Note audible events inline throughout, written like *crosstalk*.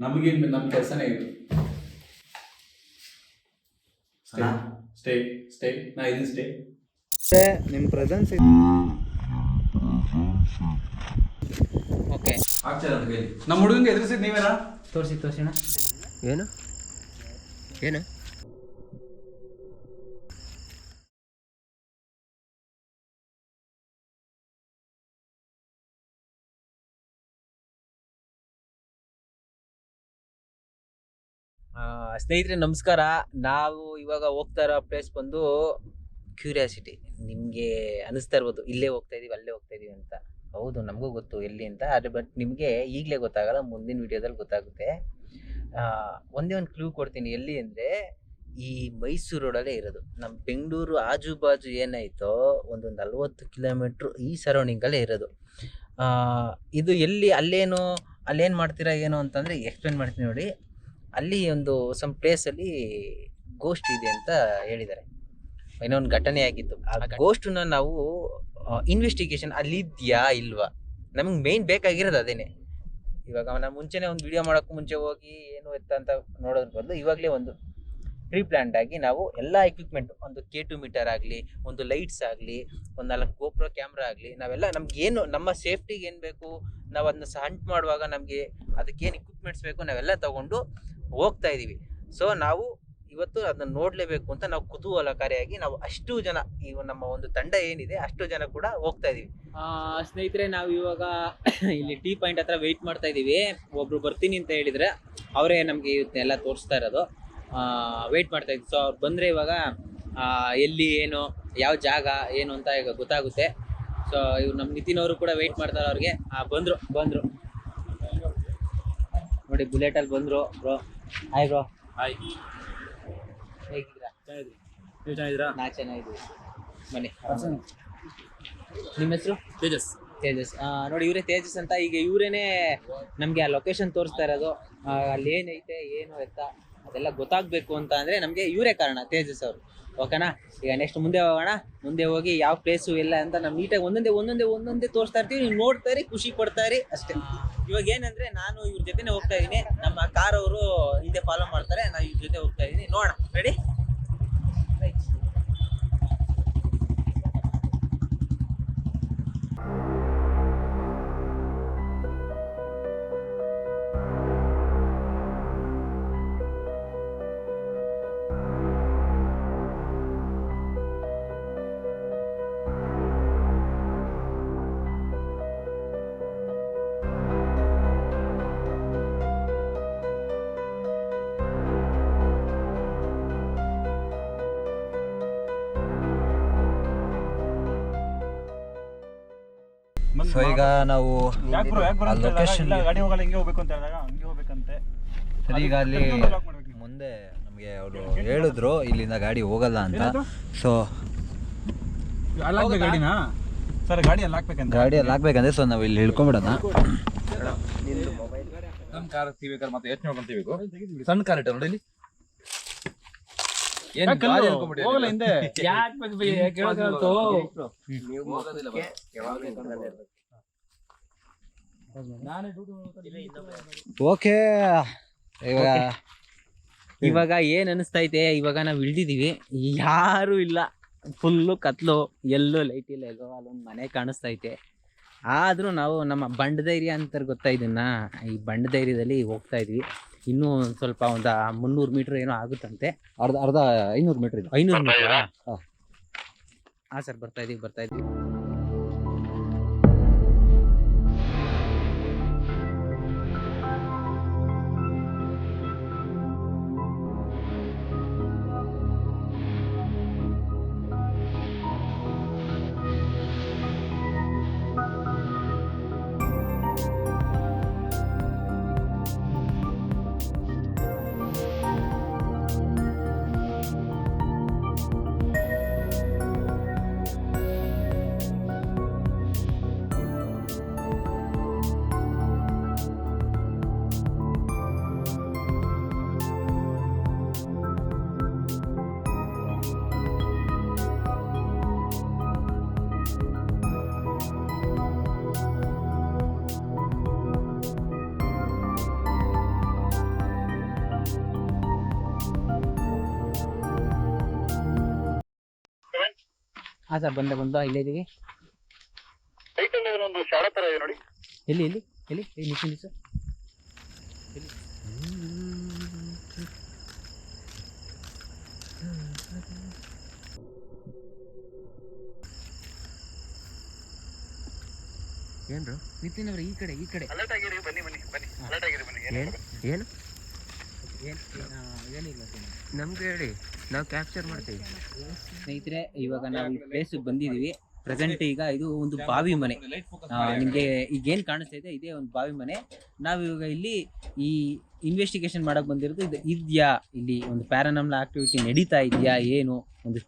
ನಮಗೆ ನಮ್ಮ ಕೆಲಸನೇ ಇದು. ಸ್ಟೇ ಸ್ಟೇ ಸ್ಟೇ ನಾ ಇದು ಸ್ಟೇ ನಿಮ್ಮ ಪ್ರೆಸೆನ್ಸ್ ಓಕೆ ಆಗ್ತದೆ ಅಂತ ಹೇಳಿ. ನಮ್ಮ ಹುಡುಗಂಗೆ ಎದುರಿಸಿದ್ ನೀವೇನಾ? ತೋರಿಸಿ ತೋರಿಸೋಣ ಏನು? ಏನು? ಸ್ನೇಹಿತರೆ, ನಮಸ್ಕಾರ. ನಾವು ಇವಾಗ ಹೋಗ್ತಾ ಇರೋ ಪ್ಲೇಸ್ ಬಂದು ಕ್ಯೂರಿಯಾಸಿಟಿ ನಿಮಗೆ ಅನಿಸ್ತಾ ಇರ್ಬೋದು, ಇಲ್ಲೇ ಹೋಗ್ತಾ ಇದೀವಿ, ಅಲ್ಲೇ ಹೋಗ್ತಾ ಇದ್ದೀವಿ ಅಂತ. ಹೌದು, ನಮಗೂ ಗೊತ್ತು ಎಲ್ಲಿ ಅಂತ, ಆದರೆ ಬಟ್ ನಿಮಗೆ ಈಗಲೇ ಗೊತ್ತಾಗಲ್ಲ, ಮುಂದಿನ ವಿಡಿಯೋದಲ್ಲಿ ಗೊತ್ತಾಗುತ್ತೆ. ಒಂದೇ ಒಂದು ಕ್ಲೂ ಕೊಡ್ತೀನಿ, ಎಲ್ಲಿ ಅಂದರೆ ಈ ಮೈಸೂರು ರೋಡಲ್ಲೇ ಇರೋದು. ನಮ್ಮ ಬೆಂಗಳೂರು ಆಜು ಬಾಜು ಏನಾಯ್ತೋ, ಒಂದು ನಲ್ವತ್ತು ಕಿಲೋಮೀಟ್ರ್ ಈ ಸರೌಂಡಿಂಗಲ್ಲೇ ಇರೋದು. ಇದು ಎಲ್ಲಿ, ಅಲ್ಲೇನು ಅಲ್ಲೇನು ಮಾಡ್ತೀರಾ, ಏನು ಅಂತಂದರೆ ಎಕ್ಸ್ಪ್ಲೇನ್ ಮಾಡ್ತೀನಿ ನೋಡಿ. ಅಲ್ಲಿ ಒಂದು ಸಮ್ ಪ್ಲೇಸಲ್ಲಿ ಗೋಸ್ಟ್ ಇದೆ ಅಂತ ಹೇಳಿದ್ದಾರೆ. ಏನೋ ಒಂದು ಘಟನೆ ಆಗಿತ್ತು. ಆ ಗೋಸ್ಟನ್ನ ನಾವು ಇನ್ವೆಸ್ಟಿಗೇಷನ್ ಅಲ್ಲಿ ಇದೆಯಾ ಇಲ್ವಾ? ನಮಗೆ ಮೇನ್ ಬೇಕಾಗಿರೋದು ಅದೇನೆ. ಇವಾಗ ನಾವು ಮುಂಚೆನೆ ಒಂದು ವಿಡಿಯೋ ಮಾಡೋಕ್ಕೂ ಮುಂಚೆ ಹೋಗಿ ಏನು ಎತ್ತ ಅಂತ ನೋಡೋದ್ರ ಬದಲು ಇವಾಗಲೇ ಒಂದು ಪ್ರೀ ಪ್ಲ್ಯಾಂಡ್ ಆಗಿ ನಾವು ಎಲ್ಲ ಎಕ್ವಿಪ್ಮೆಂಟ್ ಒಂದು ಕೆ ಟು ಮೀಟರ್ ಆಗಲಿ ಒಂದು ಲೈಟ್ಸ್ ಆಗಲಿ ಒಂದು ನಾಲ್ಕು ಗೋಪ್ರೋ ಕ್ಯಾಮ್ರಾ ಆಗಲಿ ನಾವೆಲ್ಲ ನಮ್ಗೆ ಏನು ನಮ್ಮ ಸೇಫ್ಟಿಗೆ ಏನು ಬೇಕು ನಾವು ಅದನ್ನ ಹಂಟ್ ಮಾಡುವಾಗ ನಮಗೆ ಅದಕ್ಕೇನು ಇಕ್ವಿಪ್ಮೆಂಟ್ಸ್ ಬೇಕು ನಾವೆಲ್ಲ ತಗೊಂಡು ಹೋಗ್ತಾ ಇದ್ದೀವಿ ಸೊ ನಾವು ಇವತ್ತು ಅದನ್ನ ನೋಡಲೇಬೇಕು ಅಂತ ನಾವು ಕುತೂಹಲಕಾರಿಯಾಗಿ ನಾವು ಅಷ್ಟು ಜನ ಈ ನಮ್ಮ ಒಂದು ತಂಡ ಏನಿದೆ ಅಷ್ಟು ಜನ ಕೂಡ ಹೋಗ್ತಾ ಇದೀವಿ. ಸ್ನೇಹಿತರೆ, ನಾವು ಇವಾಗ *coughs* ಇಲ್ಲಿ ಟೀ ಪಾಯಿಂಟ್ ಹತ್ರ ವೆಯ್ಟ್ ಮಾಡ್ತಾ ಇದೀವಿ. ಒಬ್ರು ಬರ್ತೀನಿ ಅಂತ ಹೇಳಿದ್ರೆ ಅವರೇ ನಮಗೆ ಇವತ್ತೆಲ್ಲ ತೋರಿಸ್ತಾ ಇರೋದು. ವೆಯ್ಟ್ ಮಾಡ್ತಾ ಇದ್ವಿ. ಸೊ ಅವ್ರು ಬಂದರೆ ಇವಾಗ ಎಲ್ಲಿ, ಏನು, ಯಾವ ಜಾಗ, ಏನು ಅಂತ ಈಗ ಗೊತ್ತಾಗುತ್ತೆ. ಸೊ ಇವ್ರು ನಮ್ಮ ನಿತಿನ್ ಅವರು ಕೂಡ ವೆಯ್ಟ್ ಮಾಡ್ತಾರೆ ಅವ್ರಿಗೆ. ಬಂದ್ರು ಬಂದ್ರು. ನೋಡಿ ಬುಲೆಟ್ ಅಲ್ಲಿ ಬಂದ್ರು ಬ್ರೋ ಹಾಯ್ ಬ್ರೋ ಹಾಯ್ ಹೇಗಿದ್ದೀರಾ? ನೀವು ಚೆನ್ನಾಗಿದ್ದೀರಾ? ನಾ ಚೆನ್ನಾಗಿದ್ದೀವಿ ಬನ್ನಿ. ನಿಮ್ಮ ಹೆಸರು? ತೇಜಸ್. ತೇಜಸ್. ನೋಡಿ ಇವರೇ ತೇಜಸ್ ಅಂತ. ಈಗ ಇವರೇನೆ ನಮಗೆ ಆ ಲೊಕೇಶನ್ ತೋರಿಸ್ತಾ ಇರೋದು. ಅಲ್ಲಿ ಏನೈತೆ ಏನು ಎತ್ತ ಅದೆಲ್ಲ ಗೊತ್ತಾಗಬೇಕು ಅಂತ ಅಂದರೆ ನಮಗೆ ಇವರೇ ಕಾರಣ ತೇಜಸ್ ಅವರು. ಓಕೆನಾ ಈಗ ನೆಕ್ಸ್ಟ್ ಮುಂದೆ ಹೋಗೋಣ. ಮುಂದೆ ಹೋಗಿ ಯಾವ ಪ್ಲೇಸು ಎಲ್ಲ ಅಂತ ನಮ್ಮ ನೀಟಾಗಿ ಒಂದೊಂದೇ ಒಂದೊಂದೇ ಒಂದೊಂದೇ ತೋರಿಸ್ತಾ ಇರ್ತೀವಿ. ನೀವು ನೋಡ್ತಾ ಇರಿ ಖುಷಿ ಪಡ್ತಾ ಇರಿ ಅಷ್ಟೇ. ಇವಾಗ ಏನಂದ್ರೆ ನಾನು ಇವ್ರ ಜೊತೆನೆ ಹೋಗ್ತಾ ಇದೀನಿ. ನಮ್ಮ ಕಾರ್ ಅವರು ಹಿಂದೆ ಫಾಲೋ ಮಾಡ್ತಾರೆ, ನಾನು ಇವ್ರ ಜೊತೆ ಹೋಗ್ತಾ ಇದೀನಿ. ನೋಡೋಣ. ರೆಡಿ ಸೊ ಈಗ ನಾವು ಲೊಕೇಶನ್ ಯಾಕ್ ಗಾಡಿ ಹೋಗಲ್ಲ ಹಿಂಗೆ ಹೋಗ್ಬೇಕು ಅಂತ ಹೇಳಿದಾಗ ಹಂಗೆ ಹೋಗ್ಬೇಕಂತೆ. ಸರಿ ಈಗ ಅಲ್ಲಿ ನೀವು. ಮುಂದೆ ನಮಗೆ ಅವರು ಹೇಳಿದ್ರು ಇಲ್ಲಿಂದ ಗಾಡಿ ಹೋಗಲ್ಲ ಅಂತ. ಸೊ ಗಾಡಿನಾ? ಸರ್ ಗಾಡಿ ಅಲ್ಲಿ ಹಾಕ್ಬೇಕಂತ. ಗಾಡಿಯಲ್ಲಿ ಹಾಕ್ಬೇಕಂದ್ರೆ ಸೊ ನಾವು ಇಲ್ಲಿ ಇಳ್ಕೊಂಬಿಡೋಣ ನಮ್ಮ ಕಾರ್ ಸಿಗ್ಬೇಕಾದ್ರೆ ಮತ್ತೆ ಯೋಚನೆ ಸಣ್ಣ ಕಾರ್ ಇಟ್ಟ ನೋಡಿ ಇಲ್ಲಿ ಏನ್ ಗಾಡಿ ಅನ್ಕೊಂಬಿಟ್ಟಿದೆ ಹೋಗಲ್ಲ ಹಿಂದೆ. ಓಕೆ. ಇವಾಗ ಇವಾಗ ಏನ್ ಅನಿಸ್ತೈತೆ ಇವಾಗ ನಾವು ಇಳ್ದಿದೀವಿ ಯಾರು ಇಲ್ಲ. ಫುಲ್ಲು ಕತ್ಲು ಎಲ್ಲೂ ಲೈಟ್ ಇಲ್ಲ ಎಲ್ಲೋ ಅಲ್ಲೊಂದು ಮನೆ ಕಾಣಿಸ್ತೈತೆ ಆದರೂ ನಾವು ನಮ್ಮ ಬಂಡ ಧೈರ್ಯ ಅಂತಾರೆ ಗೊತ್ತಾ ಇದನ್ನ? ಈ ಬಂಡ ಧೈರ್ಯದಲ್ಲಿ ಹೋಗ್ತಾ ಇದ್ವಿ. ಇನ್ನೂ ಒಂದ್ ಸ್ವಲ್ಪ ಒಂದು ಮುನ್ನೂರು ಮೀಟ್ರ್ ಏನೋ ಆಗುತ್ತಂತೆ. ಅರ್ಧ ಅರ್ಧ ಐನೂರು ಮೀಟರ್ ಇದೆ. ಐನೂರು ಮೀಟ್ರ್ ಹಾ. ಹಾಂ ಸರ್ ಬರ್ತಾ ಇದೀವಿ ಬರ್ತಾ ಇದೀವಿ. ಹಾಂ ಸರ್ ಬಂದೆ ಬಂದ ಇಲ್ಲೇ ಇದೀವಿ. ಒಂದು ಶಾಲಾ ತರ ಇದೆ ನೋಡಿ. ಎಲ್ಲಿ ಎಲ್ಲಿ ಎಲ್ಲಿ? ಎಲ್ಲಿ ನಿಲ್ಸಿ ನಿಲ್ಸು. ಏನ್ರು? ನಿತಿನ್ ಅವ್ರ ಈ ಕಡೆ ಈ ಕಡೆ. ಅಲರ್ಟ್ ಆಗಿರಿ ಬನ್ನಿ ಬನ್ನಿ ಬನ್ನಿ. ಅಲರ್ಟ್ ಆಗಿರಿ ಬನ್ನಿ. ಏನು ಏನು ನಮ್ಗೆ ಹೇಳಿ, ನಾವು ಕ್ಯಾಪ್ಚರ್ ಮಾಡ್ತೀವಿ. ಸ್ನೇಹಿತರೆ, ಇವಾಗ ನಾವು ಪ್ಲೇಸ್ ಬಂದಿದೀವಿ ಪ್ರೆಸೆಂಟ್ ಈಗ ಇದು ಒಂದು ಬಾವಿ ಮನೆ. ನಿಮ್ಗೆ ಈಗ ಏನ್ ಕಾಣಿಸ್ತಾ ಇದೆ, ಇದೇ ಒಂದು ಬಾವಿ ಮನೆ. ನಾವು ಇವಾಗ ಇಲ್ಲಿ ಈ ಇನ್ವೆಸ್ಟಿಗೇಷನ್ ಮಾಡಕ್ ಬಂದಿರೋದು ಇದು ಇದ್ಯಾ? ಇಲ್ಲಿ ಒಂದು ಪ್ಯಾರಾನಮಲ್ ಆಕ್ಟಿವಿಟಿ ನಡೀತಾ ಇದೆಯಾ, ಏನು? ಒಂದು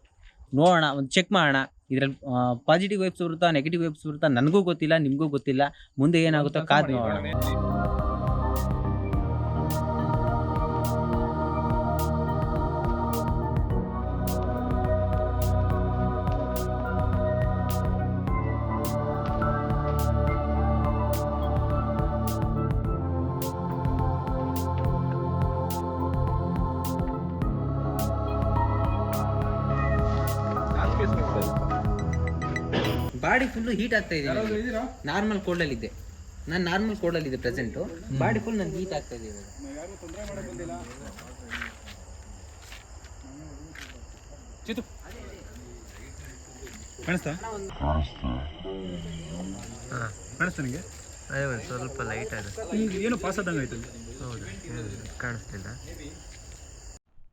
ನೋಡೋಣ, ಒಂದು ಚೆಕ್ ಮಾಡೋಣ. ಇದ್ರಲ್ಲಿ ಪಾಸಿಟಿವ್ ವೇಬ್ಸ್ ಬರುತ್ತಾ ನೆಗೆಟಿವ್ ವೇಬ್ಸ್ ಬರುತ್ತಾ, ನನಗೂ ಗೊತ್ತಿಲ್ಲ, ನಿಮಗೂ ಗೊತ್ತಿಲ್ಲ. ಮುಂದೆ ಏನಾಗುತ್ತೋ ಕಾದು ನೋಡೋಣ. ಬಾಡಿ ಫುಲ್ ಹೀಟ್ ಆಗ್ತಾ ಇದೆ ನಾರ್ಮಲ್ ಕೋಲ್ಡ್ ಅಲ್ಲಿ ಇದೆ ನಾನು ನಾರ್ಮಲ್ ಕೋಲ್ಡ್ ಅಲ್ಲಿ ಇದೆ ಪ್ರೆಸೆಂಟ್ ಬಾಡಿ ಫುಲ್ ನನ್ಗೆ ಹೀಟ್ ಆಗ್ತಾ ಇದೆ ಇವಾಗ. ಕಾಣಿಸ್ತಾ? ಕಾಣಿಸ್ತಾ. ನಿಂಗೆ? ಅದೇ ಒಂದು ಸ್ವಲ್ಪ ಲೈಟ್ ಆಗಿದೆ ಏನು ಪಾಸ್ ಆದಂಗೆ ಆಯ್ತು ಹೌದಾ ಏನು ಕಾಣಿಸ್ತಿಲ್ಲ.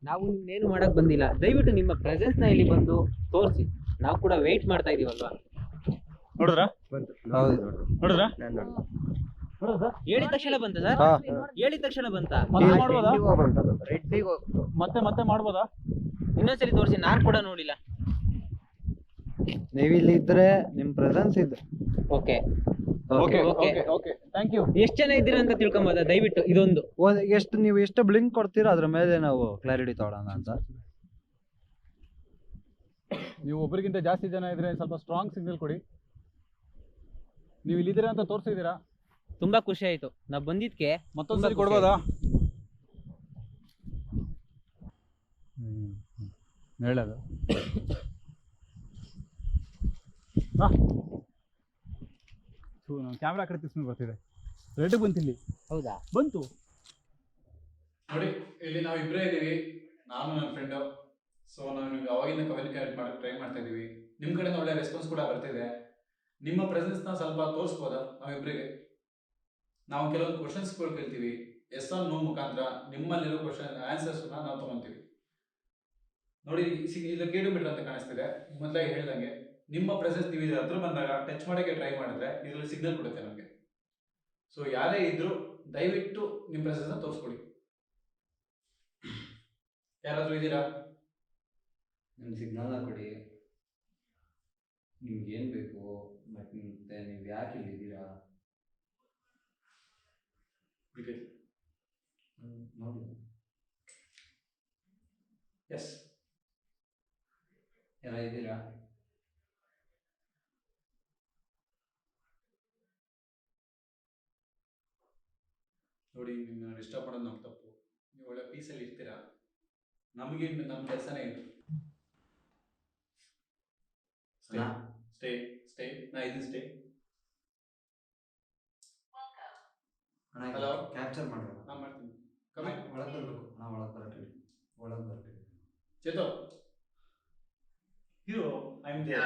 ನಾವು ನಿಮ್ನೇನು ಮಾಡಕ್ ಬಂದಿಲ್ಲ. ದಯವಿಟ್ಟು ನಿಮ್ಮ ಪ್ರೆಸೆನ್ಸ್ನ ಇಲ್ಲಿ ಬಂದು ತೋರಿಸಿ. ನಾವು ಕೂಡ ವೆಯ್ಟ್ ಮಾಡ್ತಾ ಇದೀವಲ್ವಾ? ನೋಡಿದ್ರಾ? ಹೌದು ನೋಡಿದ್ರಾ? ಹೇಳಿದ ತಕ್ಷಣ ಬಂತ ಸರ್? ಹಾ. ಹೇಳಿದ ತಕ್ಷಣ ಬಂತ? ಮತ್ತೆ ಮಾಡ್ಬೋದಾ? ಮತ್ತೆ ಮತ್ತೆ ಮಾಡ್ಬೋದಾ? ಇನ್ನೊಂದ್ಸರಿ ತೋರಿಸಿ ನಾನ್ ಕೂಡ ನೋಡಿಲ್ಲ. ನೀವಿಲ್ಲಿ ಇದ್ರೆ ನಿಮ್ ಪ್ರೆಸೆನ್ಸ್ ಇದೆ. Okay. Okay okay okay. Okay thank you ಎಷ್ಟ್ ಜನ ಇದ್ದೀರಾ ಅಂತ ತಿಳ್ಕೊಂಬೋದ? ದಯವಿಟ್ಟು ಇದೊಂದು. ಎಷ್ಟು ನೀವು ಎಷ್ಟು ಬ್ಲಿಂಕ್ ಕೊಡ್ತೀರಾ? ಅದ್ರ ಮೇಲೆ ನಾವು ಕ್ಲಾರಿಟಿ ತಗೊಳ್ಳೋಣ ಅಂತ. ನೀವು ಒಬ್ಬರಿಗಿಂತ ಜಾಸ್ತಿ ಜನ ಇದ್ರೆ ಸ್ವಲ್ಪ ಸ್ಟ್ರಾಂಗ್ ಸಿಗ್ನಲ್ ಕೊಡಿ. ನೀವು ಇಲ್ಲಿದ್ದೀರ ಅಂತ ತೋರಿಸಿದ್ದೀರಾ? ತುಂಬಾ ಖುಷಿ ಆಯ್ತು. ನಾ ಬಂದಿದ್ಕೆ ಮತ್ತೊಂದು ಸರಿ ಕೊಡ್ಬೋದಾ? ಹೇಳೋದು. ನಾನು ಕ್ಯಾಮ್ರಾ ಕಡೆ ತಿಸ್ಕೊಂಡು ಬರ್ತಿದೆ. ರೆಡ್ ಬಂತಿಲ್ಲಿ. ಹೌದಾ? ಬಂತು. ನೋಡಿ ಇಲ್ಲಿ ನಾವು ಇಬ್ಬರೇ ಇದ್ದೀವಿ. ನಾನು ನನ್ನ ಫ್ರೆಂಡು ಸೊ ನಾವು ನಿಮ್ಗೆ ಅವಾಗಿಂದ ಕಮ್ಯುನಿಕೇಟ್ ಮಾಡಿ ಟ್ರೈ ಮಾಡ್ತಾ ಇದ್ದೀವಿ ನಿಮ್ಮ ಕಡೆಯಿಂದ ಒಳ್ಳೆ ರೆಸ್ಪಾನ್ಸ್ ಕೂಡ ಬರ್ತಿದೆ. ನಿಮ್ಮ ಪ್ರೆಸೆನ್ಸ್ನ ಸ್ವಲ್ಪ ತೋರಿಸ್ಬೋದಾ ನಾವಿಬ್ಬರಿಗೆ ನಾವು ಕೆಲವೊಂದು ಕ್ವಶನ್ಸ್ಗಳು ಕೇಳ್ತೀವಿ. ಎಸ್ ಆರ್ ನೋ ಮುಖಾಂತರ ನಿಮ್ಮಲ್ಲಿರೋ ಕ್ವಶನ್ ಆನ್ಸರ್ಸ್ನ ನಾವು ತಗೊಂತೀವಿ. ನೋಡಿ ಇದು ಕೇಡು ಮೀಟರ್ ಅಂತ ಕಾಣಿಸ್ತಿದೆ. ಮೊದಲಾಗಿ ಹೇಳಿದಂಗೆ, ನಿಮ್ಮ ಪ್ರೆಸೆನ್ಸ್ ನೀವು ಇದ್ರ ಹತ್ರ ಬಂದಾಗ ಟಚ್ ಮಾಡೋಕ್ಕೆ ಟ್ರೈ ಮಾಡಿದ್ರೆ ಇದರಲ್ಲಿ ಸಿಗ್ನಲ್ ಕೊಡುತ್ತೆ ನಮಗೆ. ಸೊ ಯಾರೇ ಇದ್ರು ದಯವಿಟ್ಟು ನಿಮ್ಮ ಪ್ರೆಸೆನ್ಸ್ನ ತೋರಿಸ್ಕೊಡಿ. ಯಾರಾದರೂ ಇದ್ದೀರಾ? ನಿಮ್ಮ ಸಿಗ್ನಲ್ನ ಕೊಡಿ. ನಿಮ್ಗೆ ಏನು ಬೇಕು ಮತ್ತೆ ನೀವು ಯಾಕೆ ಇಲ್ಲಿದ್ದೀರಾ? ನೋಡಿ. ಎಸ್ ಎಲ್ಲ ಇದ್ದೀರಾ? ನೋಡಿ ನಿಮ್ಮನ್ನ ಡಿಸ್ಟರ್ಬ್ ಮಾಡೋದು ನಮ್ಮ ತಪ್ಪು. ನೀವು ಒಳ್ಳೆ ಪೀಸಲ್ಲಿ ಇರ್ತೀರಾ? ನಮಗೆ ನಮ್ಮ ಕೆಲಸನೇ ಇದು. ಸ್ಟೇ ಸ್ಟೇ ಸ್ಟೇ ನಾ ಇದೀನಿ ಸ್ಟೇ Hello? ಕ್ಯಾಪ್ಚರ್ ಮಾಡೋಣ ನಾ ಮಾಡ್ತೀನಿ. ಕಮ್ಮಿ ಒಳಗೆ ಬರಬೇಕು. ನಾ ಒಳಗೆ ಬರಕ್ಕೆ ಒಳಗೆ ಬರಕ್ಕೆ ಚೇತೋ. Hero I am there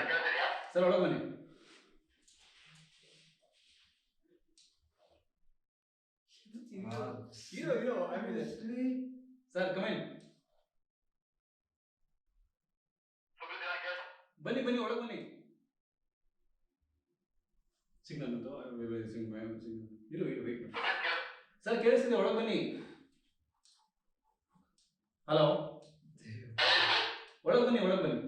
sir ಒಳಗೆ ಬನ್ನಿ. Hero hero I am there sir come in ಬನ್ನಿ ಬನ್ನಿ ಒಳಗೆ ಬನ್ನಿ. ಸಿಗ್ನಲ್ ಅಂತ ಸಿಗ್ನಲ್ ಇರು ಇರು ವೇಟ್ ಸರ್ ಕೇಳಿಸ್ತಿದೆ ಒಳಗೆ ಬನ್ನಿ ಹಲೋ ಒಳಗೆ ಬನ್ನಿ ಒಳಗೆ ಬನ್ನಿ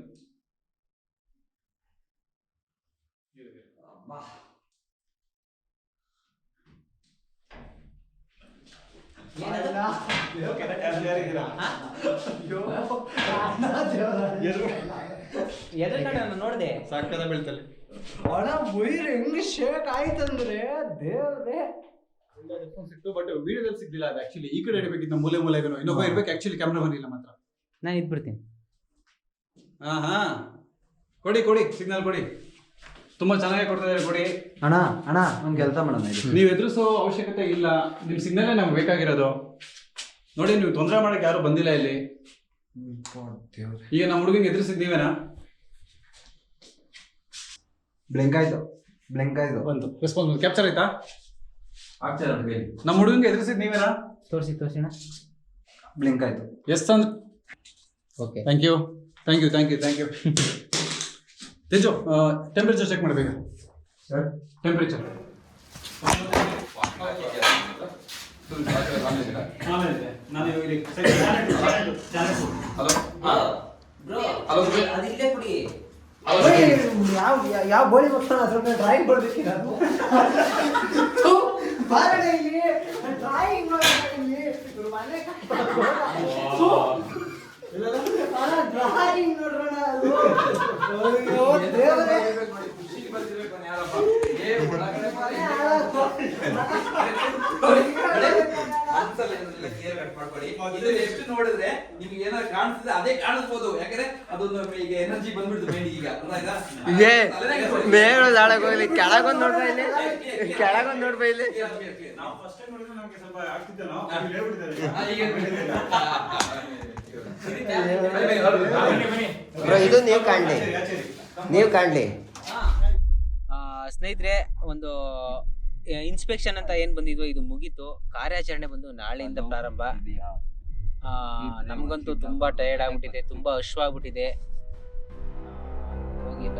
ಸಾಕಾದ ನೋಡ್ದೆ. ಸಾಕದ ಬೀಳ್ತಲ್ಲಿ. ಒಳ ವೈರ್ ಹೆಂಗ್ ಶೇಕ್ ಆಯ್ತಂದ್ರೆ ದೇವ್ರೇ. ಸಿಕ್ತು ಬಟ್ ವಿಡಿಯೋದಲ್ಲಿ ಸಿಗ್ಲಿಲ್ಲ ಅದು ಆಕ್ಚುಲಿ ಈ ಕಡೆ ಇಡಬೇಕಿತ್ತು ಮೂಲೆ ಮೂಲೆಗೂ ಇನ್ನೊಬ್ಬ ಇರ್ಬೇಕು ಆಕ್ಚುಲಿ ಕ್ಯಾಮ್ರಾ ಬಂದಿಲ್ಲ ಮಾತ್ರ. ನಾನು ಇದ್ಬಿಡ್ತೀನಿ ಹಾ ಹಾ. ಕೊಡಿ ಕೊಡಿ ಸಿಗ್ನಲ್ ಕೊಡಿ. ತುಂಬಾ ಚೆನ್ನಾಗಿ ಕೊಡ್ತಾ ಇದ್ದಾರೆ ಕೊಡಿ. ಅಣ್ಣ ಅಣ್ಣ ಒಂದು ಕೆಲಸ ಮಾಡೋಣ ಇದು ನೀವು ಎದುರಿಸೋ ಅವಶ್ಯಕತೆ ಇಲ್ಲ. ನಿಮ್ ಸಿಗ್ನಲೇ ನಮ್ಗೆ ಬೇಕಾಗಿರೋದು. ನೋಡಿ ನೀವು ತೊಂದರೆ ಮಾಡಕ್ಕೆ ಯಾರು ಬಂದಿಲ್ಲ ಇಲ್ಲಿ. ಈಗ ನಮ್ಮ ಹುಡುಗಂಗೆ ಎದುರಿಸಿದ್ ನೀವೇನಾ? ಬ್ಲಿಂಕ್ ಆಯ್ತು. ಬ್ಲಿಂಕ್ ಆಯ್ತು. ಬಂತು. ರೆಸ್ಪಾನ್ಸ್ ಕ್ಯಾಪ್ಚರ್ ಆಯ್ತಾ? ಆಗ್ತದೆ ನೋಡಿ ನಮ್ಮ ಹುಡುಗಂಗೆ ಎದುರಿಸಿದ್ ನೀವೇನಾ? ತೋರಿಸಿ ತೋರಿಸಿಣ ಬ್ಲಿಂಕ್ ಆಯ್ತು. ಎಸ್ ಅಂದ್ರೆ okay thank you thank you thank you thank you Teju temperature check ಮಾಡಬೇಕು. ಟೆಂಪ್ರೇಚರ್ ನಾನು ಇಲ್ಲಿ ಹಲೋ ಹಲೋ ಅದಿಲ್ಲೇ ಕೊಡಿ ಯಾವ ಯಾವ ಬೋಳಿ ಬರ್ತಾನ ಸ್ವಲ್ಪ ಡ್ರಾಯಿಂಗ್ ಬರ್ಬೇಕಿಲ್ಲ ಬಾರಣ ಇಲ್ಲಿ ಡ್ರಾಯಿಂಗ್ ಇಲ್ಲಿ ಇವ್ರ ಮನೆ ಡ್ರಾಯಿಂಗ್ ನೋಡ್ರಣ ಅದು ಅಯ್ಯೋ ದೇವರೇ ಎಷ್ಟು ನೋಡಿದ್ರೆ ನಿಮ್ಗೆ ಏನಾದ್ರು ಕಾಣಿಸ್ತದೆ ಅದೇ ಕಾಣಿಸ್ಬೋದು ಯಾಕಂದ್ರೆ ಅದೊಂದು ಈಗ ಎನರ್ಜಿ ಬಂದ್ಬಿಡ್ತು ಮೈಂಡ್ ಈಗ? ಇದೇ ಇಲ್ಲ. ಹೋಗ್ಲಿ ಕೆಳಗೊಂದು ನೋಡ್ಬಾ ಇಲ್ಲಿ ಕೆಳಗೊಂದು ನೋಡ್ಬಾ. ನಾವು ಫಸ್ಟ್ ಟೈಮ್ ನೋಡಿದ್ರೆ ನಮಗೆ ಸ್ವಲ್ಪ ಆಗ್ತಿದ್ದಲ್ಲ ಈಗ ಹೇಳ್ಬಿಟ್ಟಿದ್ದಾರೆ ಇದು ನೀವು ಕಾಣ್ಲಿ ನೀವು ಕಾಣ್ಲಿ ಆ, ಸ್ನೇಹಿತರೆ ಒಂದು ಇನ್ಸ್ಪೆಕ್ಷನ್ ಅಂತ ಏನ್ ಬಂದಿದ್ವು ಇದು ಮುಗೀತು. ಕಾರ್ಯಾಚರಣೆ ಬಂದು ನಾಳೆಯಿಂದ ಪ್ರಾರಂಭ. ಆ, ನಮ್ಗಂತೂ ತುಂಬಾ ಟಯರ್ಡ್ ಆಗ್ಬಿಟ್ಟಿದೆ ತುಂಬಾ ಹಶ್ವಾಗ್ಬಿಟ್ಟಿದೆ ಹೋಗಿ ಎಲ್ಲ